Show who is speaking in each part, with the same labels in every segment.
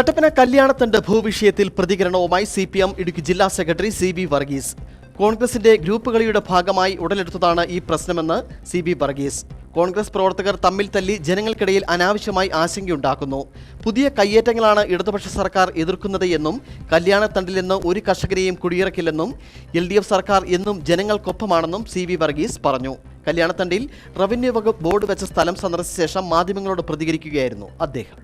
Speaker 1: കട്ടപ്പന കല്യാണത്തണ്ട് ഭൂവിഷയത്തിൽ പ്രതികരണവുമായി C P M Idukki ജില്ലാ secretary C B Varghese. കോൺഗ്രസിന്റെ ഗ്രൂപ്പ് കളിയുടെ ഭാഗമായി ഉടലെടുത്തതാണ് ഈ പ്രശ്നമെന്ന് സി ബി വർഗീസ്. കോൺഗ്രസ് പ്രവർത്തകർ തമ്മിൽ തല്ലി ജനങ്ങൾക്കിടയിൽ അനാവശ്യമായി ആശങ്കയുണ്ടാക്കുന്നു. പുതിയ കയ്യേറ്റങ്ങളാണ് ഇടതുപക്ഷ സർക്കാർ എതിർക്കുന്നത് എന്നും കല്യാണത്തണ്ടിൽ നിന്ന് ഒരു കർഷകരെയും കുടിയിറക്കില്ലെന്നും എൽ ഡി എഫ് സർക്കാർ എന്നും ജനങ്ങൾക്കൊപ്പമാണെന്നും സി വി വർഗീസ് പറഞ്ഞു. കല്യാണത്തണ്ടിൽ റവന്യൂ വകുപ്പ് ബോർഡ് വെച്ച സ്ഥലം സന്ദർശിച്ച ശേഷം മാധ്യമങ്ങളോട് പ്രതികരിക്കുകയായിരുന്നു അദ്ദേഹം.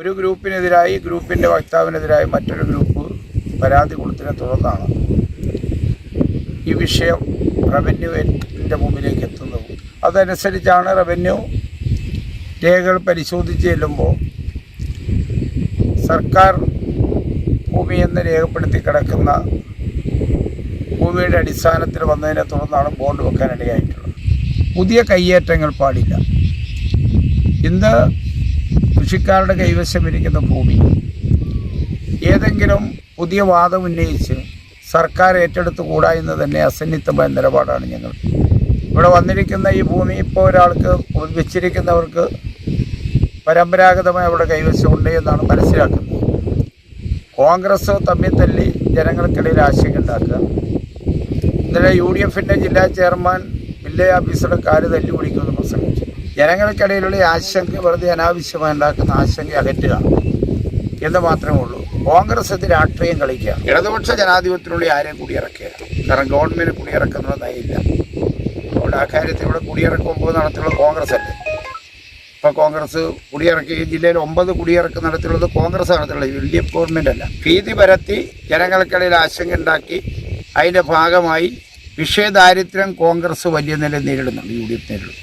Speaker 2: ഒരു ഗ്രൂപ്പിനെതിരായി ഗ്രൂപ്പിന്റെ വക്താവിനെതിരായി മറ്റൊരു ഗ്രൂപ്പ് പരാതി കൊടുത്തതിനെ തുടർന്നാണ് ഈ വിഷയം റവന്യൂവിന്റെ മുമ്പിലേക്ക് എത്തുന്നത്. അതനുസരിച്ചാണ് റവന്യൂ രേഖകൾ പരിശോധിച്ച് ചെല്ലുമ്പോൾ സർക്കാർ ഭൂമി എന്ന് രേഖപ്പെടുത്തി കിടക്കുന്ന ഭൂമിയുടെ അടിസ്ഥാനത്തിൽ വന്നതിനെ തുടർന്നാണ് ബോണ്ട് വെക്കാനിടയായിട്ടുള്ളത്. പുതിയ കയ്യേറ്റങ്ങൾ പാടില്ല. ഇന്ന് കൃഷിക്കാരുടെ കൈവശം ഇരിക്കുന്ന ഭൂമി. ഏതെങ്കിലും പുതിയ വാദം ഉന്നയിച്ച് സർക്കാർ ഏറ്റെടുത്ത് കൂടാ എന്ന് തന്നെ അസന്നിഗ്ധമായ നിലപാടാണ് ഞങ്ങൾ. ഇവിടെ വന്നിരിക്കുന്ന ഈ ഭൂമി ഇപ്പോൾ ഒരാൾക്ക് വെച്ചിരിക്കുന്നവർക്ക് പരമ്പരാഗതമായി അവിടെ കൈവശമുണ്ട് എന്നാണ് മനസ്സിലാക്കുന്നത്. കോൺഗ്രസ് തമ്മിൽ തല്ലി ജനങ്ങൾക്കിടയിൽ ആശങ്ക ഉണ്ടാക്കുക. ഇന്നലെ യു ഡി എഫിന്റെ ജില്ലാ ചെയർമാൻ വില്ലേജ് ഓഫീസറുടെ കാൽ തല്ലി ജനങ്ങൾക്കിടയിലുള്ള ആശങ്ക വെറുതെ അനാവശ്യമായി ഉണ്ടാക്കുന്ന ആശങ്ക അകറ്റുക എന്ന് മാത്രമേ ഉള്ളൂ. കോൺഗ്രസ് ഇത് രാഷ്ട്രീയം കളിക്കുക. ഇടതുപക്ഷ ജനാധിപത്യത്തിനുള്ളിൽ ആരെയും കുടിയിറക്കുക? കാരണം ഗവൺമെന്റ് കുടിയിറക്കുന്നത് നയില്ല അതുകൊണ്ട് ആ കാര്യത്തിൽ ഇവിടെ കുടിയിറക്കുമ്പോൾ നടത്തിയുള്ള കോൺഗ്രസ് അല്ലേ? ഇപ്പോൾ കോൺഗ്രസ് കുടിയിറക്കി ജില്ലയിൽ ഒമ്പത് കുടിയിറക്കം നടത്തിയുള്ളത് കോൺഗ്രസ് നടത്തിയുള്ളത് എൽ ഡി എഫ് ഗവൺമെന്റ് അല്ല. ഭീതി പരത്തി ജനങ്ങൾക്കിടയിൽ ആശങ്ക ഉണ്ടാക്കി അതിന്റെ ഭാഗമായി വിഷയദാരിദ്ര്യം കോൺഗ്രസ് വലിയ നില നേരിടുന്നുണ്ട്. യു ഡി എഫ് നേരിടുന്നു